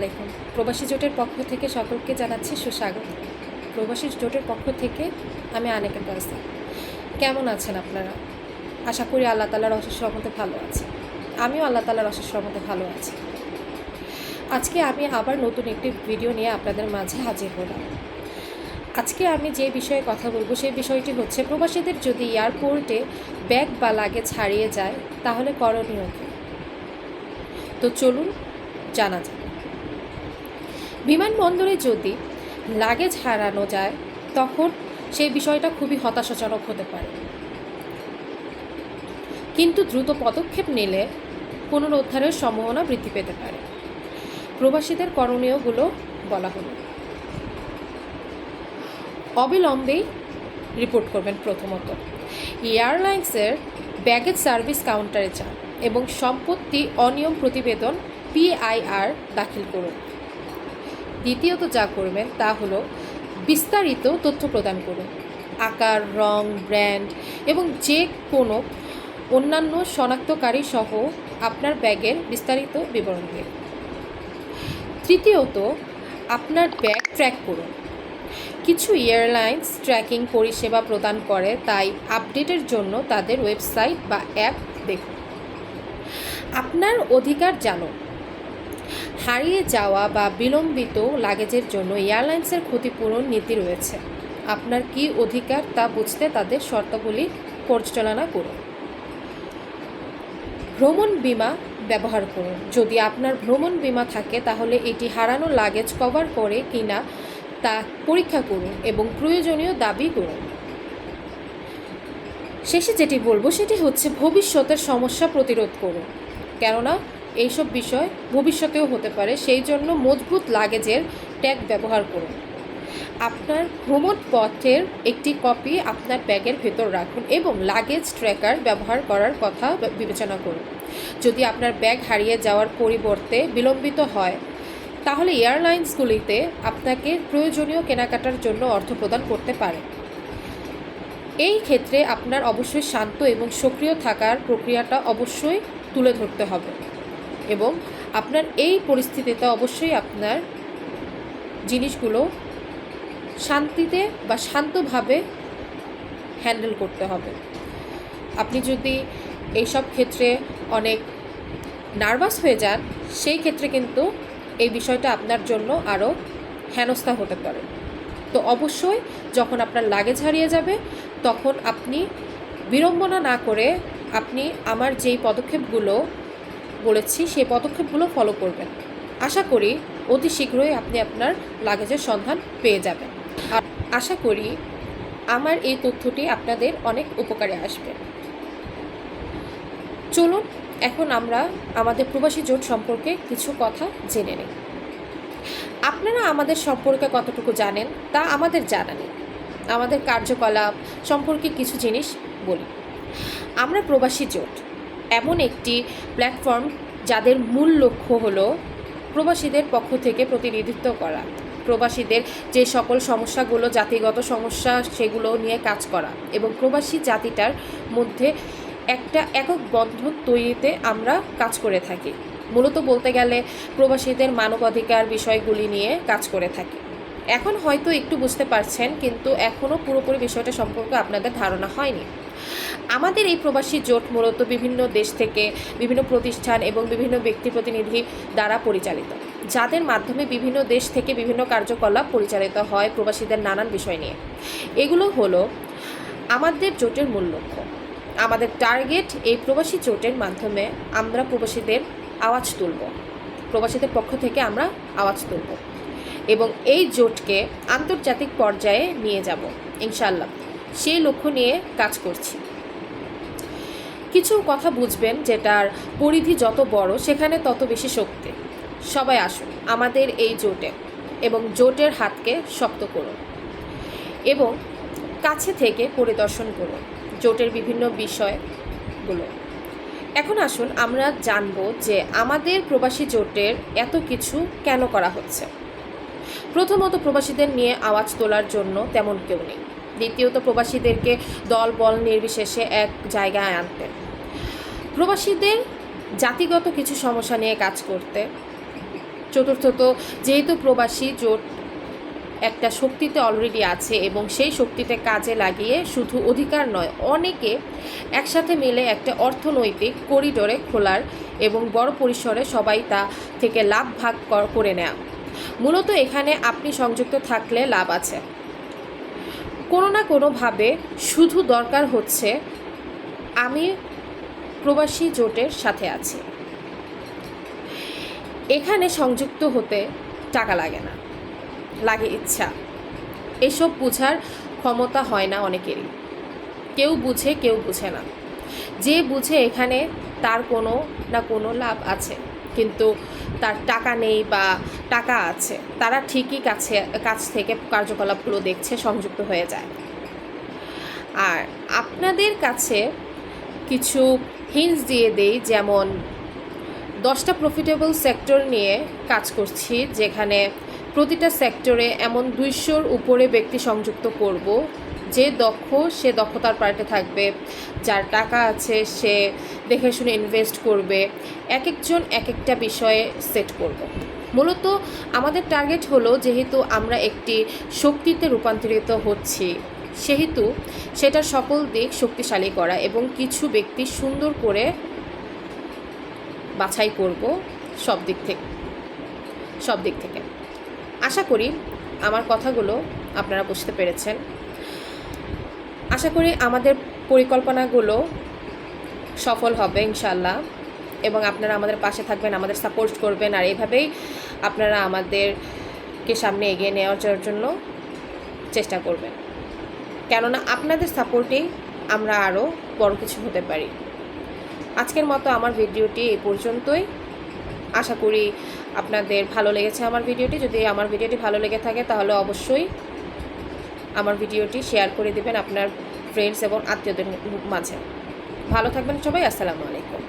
আলাইকুম। প্রবাসী জোটের পক্ষ থেকে সকলকে জানাচ্ছি সুস্বাগত। প্রবাসী জোটের পক্ষ থেকে আমি আনেকা কাজা কেমন আছেন আপনারা? আশা করি আল্লাহ তালার অশেষ রহমতে ভালো আছে আমিও আল্লাহ তালার অশেষ রহমতে ভালো আছি। আজকে আমি আবার নতুন একটি ভিডিও নিয়ে আপনাদের মাঝে হাজির হলাম। আজকে আমি যে বিষয়ে কথা বলব, সেই বিষয়টি হচ্ছে, প্রবাসীদের যদি এয়ারপোর্টে ব্যাগ বা লাগেজ হারিয়ে যায়, তাহলে করণীয় তো চলুন, জানা যাক। বিমানবন্দরে যদি লাগেজ হারানো যায়, তখন সেই বিষয়টা খুবই হতাশাজনক হতে পারে। কিন্তু দ্রুত পদক্ষেপ নিলে পুনরুদ্ধারের সম্ভাবনা বৃদ্ধি পেতে পারে। প্রবাসীদের করণীয়গুলো বলা হলো। অবিলম্বেই রিপোর্ট করবেন প্রথমত। এয়ারলাইন্সের ব্যাগেজ সার্ভিস কাউন্টারে যান এবং সম্পত্তি অনিয়ম প্রতিবেদন পিআইআর দাখিল করুন। দ্বিতীয়ত যা করবেন তা হলো বিস্তারিত তথ্য প্রদান করুন। আকার, রং ব্র্যান্ড এবং যে কোনো অন্যান্য শনাক্তকারী সহ আপনার ব্যাগের বিস্তারিত বিবরণ দিন তৃতীয়ত, আপনার ব্যাগ ট্র্যাক করুন। কিছু এয়ারলাইন্স ট্র্যাকিং পরিষেবা প্রদান করে, তাই আপডেটের জন্য তাদের ওয়েবসাইট বা অ্যাপ দেখুন। আপনার অধিকার জানুন। হারিয়ে যাওয়া বা বিলম্বিত লাগেজের জন্য এয়ারলাইন্সের ক্ষতিপূরণ নীতি রয়েছে। আপনার কি অধিকার তা বুঝতে তাদের শর্তাবলী পরিচালনা করুন। ভ্রমণ বিমা ব্যবহার করুন। যদি আপনার ভ্রমণ বিমা থাকে, তাহলে এটি হারানো লাগেজ কভার করে কিনা তা পরীক্ষা করুন এবং প্রয়োজনীয় দাবি করুন। শেষে যেটি বলব, সেটি হচ্ছে ভবিষ্যতের সমস্যা প্রতিরোধ করুন। কেননা এইসব বিষয় ভবিষ্যতেও হতে পারে। সেই জন্য মজবুত লাগেজের ট্যাগ ব্যবহার করুন। আপনার ভ্রমণ পথের একটি কপি আপনার ব্যাগের ভেতর রাখুন এবং লাগেজ ট্র্যাকার ব্যবহার করার কথা বিবেচনা করুন। যদি আপনার ব্যাগ হারিয়ে যাওয়ার পরিবর্তে বিলম্বিত হয়, তাহলে এয়ারলাইন্সগুলিতে আপনাকে প্রয়োজনীয় কেনাকাটার জন্য অর্থ প্রদান করতে পারে। এই ক্ষেত্রে আপনার অবশ্যই শান্ত এবং সক্রিয় থাকার প্রক্রিয়াটা অবশ্যই তুলে ধরতে হবে। এবং আপনার এই পরিস্থিতিতে অবশ্যই আপনার জিনিসগুলো শান্তিতে বা শান্তভাবে হ্যান্ডেল করতে হবে। আপনি যদি এইসব ক্ষেত্রে অনেক নার্ভাস হয়ে যান, সেই ক্ষেত্রে কিন্তু এই বিষয়টা আপনার জন্য আরও হেনস্থা হতে পারে। তো অবশ্যই যখন আপনার লাগেজ হারিয়ে যাবে, তখন আপনি বিড়ম্বনা না করে আপনি আমার যেই পদক্ষেপগুলো বলেছি, সেই পদক্ষেপগুলো ফলো করবেন। আশা করি অতি শীঘ্রই আপনি আপনার লাগেজের সন্ধান পেয়ে যাবেন। আর আশা করি আমার এই তথ্যটি আপনাদের অনেক উপকারে আসবে। চলুন, এখন আমরা আমাদের প্রবাসী জোট সম্পর্কে কিছু কথা জেনে নিই। আপনারা আমাদের সম্পর্কে কতটুকু জানেন, তা আমাদের জানা নেই। আমাদের কার্যকলাপ সম্পর্কে কিছু জিনিস বলি। আমরা প্রবাসী জোট। এমন একটি প্ল্যাটফর্ম যাদের মূল লক্ষ্য হলো প্রবাসীদের পক্ষ থেকে প্রতিনিধিত্ব করা। প্রবাসীদের যে সকল সমস্যাগুলো, জাতিগত সমস্যা সেগুলো নিয়ে কাজ করা এবং প্রবাসী জাতিটার মধ্যে একটা একক বন্ধন তৈরিতে আমরা কাজ করে থাকি। মূলত বলতে গেলে প্রবাসীদের মানবাধিকার বিষয়গুলি নিয়ে কাজ করে থাকি। এখন হয়তো একটু বুঝতে পারছেন, কিন্তু এখনও পুরোপুরি বিষয়টা সম্পর্কে আপনাদের ধারণা হয়নি। আমাদের এই প্রবাসী জোট মূলত বিভিন্ন দেশ থেকে বিভিন্ন প্রতিষ্ঠান এবং বিভিন্ন ব্যক্তি প্রতিনিধি দ্বারা পরিচালিত, যাদের মাধ্যমে বিভিন্ন দেশ থেকে বিভিন্ন কার্যকলাপ পরিচালিত হয় প্রবাসীদের নানান বিষয় নিয়ে। এগুলো হলো, আমাদের জোটের মূল লক্ষ্য, আমাদের টার্গেট এই প্রবাসী জোটের মাধ্যমে আমরা প্রবাসীদের আওয়াজ তুলব, প্রবাসীদের পক্ষ থেকে আমরা আওয়াজ তুলব। এবং এই জোটকে আন্তর্জাতিক পর্যায়ে নিয়ে যাব ইনশাল্লাহ সেই লক্ষ্য নিয়ে কাজ করছি। কিছু কথা বুঝবেন যেটার পরিধি যত বড়, সেখানে তত বেশি শক্তি। সবাই আসুন, আমাদের এই জোটে এবং জোটের হাতকে শক্ত করুন এবং কাছে থেকে পরিদর্শন করুন জোটের বিভিন্ন বিষয়গুলো। এখন আসুন, আমরা জানব যে আমাদের প্রবাসী জোটের এত কিছু কেন করা হচ্ছে। প্রথমত প্রবাসীদের নিয়ে আওয়াজ তোলার জন্য তেমন কেউ নেই। দ্বিতীয়ত প্রবাসীদেরকে দল বল নির্বিশেষে এক জায়গায় আনতে। প্রবাসীদের জাতিগত কিছু সমস্যা নিয়ে কাজ করতে। চতুর্থত, যেহেতু প্রবাসী জোট একটা শক্তিতে অলরেডি আছে এবং সেই শক্তিতে কাজে লাগিয়ে শুধু অধিকার নয়, অনেকে একসাথে মিলে একটা অর্থনৈতিক করিডোরে খোলার এবং বড় পরিসরে সবাই তা থেকে লাভ ভাগ কর- নেওয়া মূলত এখানে আপনি সংযুক্ত থাকলে লাভ আছে। কোনো না কোনোভাবে শুধু দরকার হচ্ছে আমি প্রবাসী জোটের সাথে আছি। এখানে সংযুক্ত হতে টাকা লাগে না, লাগে ইচ্ছা। এসব বোঝার ক্ষমতা হয় না অনেকেরই। কেউ বুঝে কেউ বুঝে না। যে বুঝে এখানে তার কোনো না কোনো লাভ আছে। কিন্তু তার টাকা নেই বা টাকা আছে, তারা ঠিকই কাছে, কাছ থেকে কার্যকলাপগুলো দেখছে, সংযুক্ত হয়ে যায়। আর আপনাদের কাছে কিছু হিন্টস দিয়ে দেই, যেমন দশটা প্রফিটেবল সেক্টর নিয়ে কাজ করছি, যেখানে প্রতিটা সেক্টরে এমন দুইশোর উপরে ব্যক্তি সংযুক্ত করব যে দক্ষ, সে দক্ষতার পার্টে থাকবে। যার টাকা আছে, সে দেখে শুনে ইনভেস্ট করবে। এক একজন এক একটা বিষয়ে সেট করব। মূলত আমাদের টার্গেট হলো যেহেতু আমরা একটি শক্তিতে রূপান্তরিত হচ্ছি, সেহেতু সেটার সকল দিক শক্তিশালী করা এবং কিছু ব্যক্তি সুন্দর করে বাছাই করব সব দিক থেকে সব দিক থেকে। আশা করি আমার কথাগুলো আপনারা বুঝতে পেরেছেন। আশা করি আমাদের পরিকল্পনাগুলো সফল হবে ইনশাল্লাহ এবং আপনারা আমাদের পাশে থাকবেন, আমাদের সাপোর্ট করবেন, আর এভাবেই আপনারা আমাদেরকে সামনে এগিয়ে নেওয়ার জন্য চেষ্টা করবেন। কেননা আপনাদের সাপোর্টেই আমরা আরও বড় কিছু হতে পারি। আজকের মতো আমার ভিডিওটি এই পর্যন্তই। আশা করি আপনাদের ভালো লেগেছে আমার ভিডিওটি। যদি আমার ভিডিওটি ভালো লেগে থাকে তাহলে অবশ্যই আমার ভিডিওটি শেয়ার করে দেবেন আপনার ফ্রেন্ডস এবং আত্মীয়দের মাঝে। ভালো থাকবেন সবাই, আসসালামু আলাইকুম।